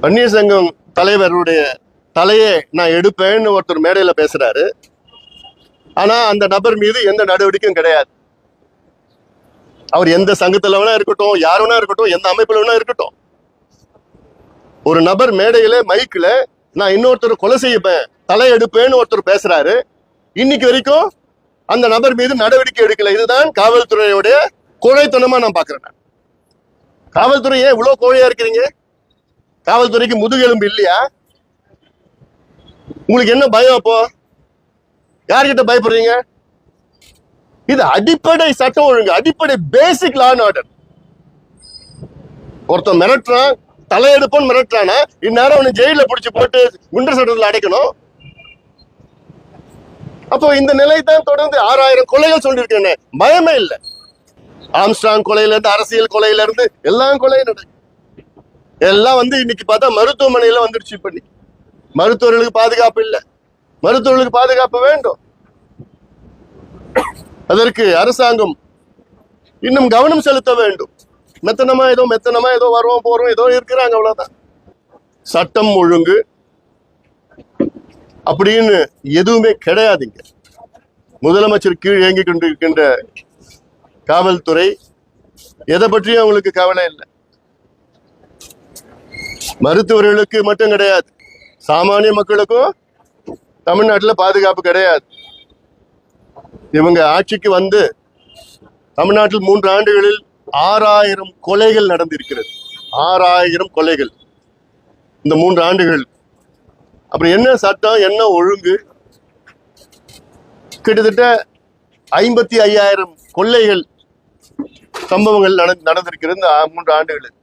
வன்னிய சங்கம் தலைவருடைய தலையை நான் எடுப்பேன்னு ஒருத்தர் மேடையில பேசுறாரு. ஆனா அந்த நபர் மீது எந்த நடவடிக்கையும் கிடையாது. அவர் எந்த சங்கத்தில் வேணா இருக்கட்டும் யார் வேணா இருக்கட்டும் எந்த அமைப்பில் வேணா இருக்கட்டும். ஒரு நபர் மேடையில மைக்ல நான் இன்னொருத்தர் கொலை செய்யப்பேன் தலை எடுப்பேன்னு ஒருத்தர் பேசுறாரு. இன்னைக்கு வரைக்கும் அந்த நபர் மீது நடவடிக்கை எடுக்கல. இதுதான் காவல்துறையுடைய கோழைத்தனமாக நான் பாக்குறேன். காவல்துறை ஏன் இவ்வளவு கோழையா இருக்கிறீங்க? காவல்துறைக்கு முதுகெலும்பு இல்லையா? உங்களுக்கு என்ன பயம் அப்போ? யார்கிட்ட பயப்படுறீங்க? இது அடிப்படை சட்டம் ஒழுங்கு அடிப்படை பேசிக் லா அண்ட் ஆர்டர் ஒருத்தன் மிரட்டுறான் தலையெடுப்போன்னு மிரட்டுறானா இந்நேரம் அவனை ஜெயில பிடிச்சி போட்டு குண்டர் சட்டத்தில் அடைக்கணும். அப்போ இந்த நிலை தான் தொடர்ந்து ஆறாயிரம் கொலைகள் சொல்லியிருக்கேன் பயமே இல்லை. ஆம்ஸ்டாங் கொலையில இருந்து அரசியல் கொலையில இருந்து எல்லாம் கொலையும் நடக்கும் எல்லாம் வந்து இன்னைக்கு பார்த்தா மருத்துவமனையில வந்துடுச்சு இப்ப மருத்துவர்களுக்கு பாதுகாப்பு இல்லை. மருத்துவர்களுக்கு பாதுகாப்பு வேண்டும். அதற்கு அரசாங்கம் இன்னும் கவனம் செலுத்த வேண்டும். மெத்தனமா ஏதோ மெத்தனமா ஏதோ வருவோம் போறோம் ஏதோ இருக்கிறாங்க அவ்வளவுதான். சட்டம் ஒழுங்கு அப்படின்னு எதுவுமே கிடையாதுங்க முதலமைச்சர் கீழ் இயங்கிக் கொண்டிருக்கின்ற காவல்துறை எதை பற்றியும் அவங்களுக்கு கவலை இல்லை. மருத்துவர்களுக்கு மட்டும் கிடையாது. சாமானிய மக்களுக்கும் தமிழ்நாட்டில் பாதுகாப்பு கிடையாது. இவங்க ஆட்சிக்கு வந்து தமிழ்நாட்டில் மூன்று ஆண்டுகளில் ஆறாயிரம் கொலைகள் நடந்திருக்கிறது. ஆறாயிரம் கொலைகள். இந்த மூன்று ஆண்டுகள். அப்புறம் என்ன சட்டம் என்ன ஒழுங்கு? கிட்டத்தட்ட ஐம்பத்தி ஐயாயிரம் கொள்ளைகள் சம்பவங்கள் நடந்திருக்கிறது இந்த மூன்று ஆண்டுகளில்.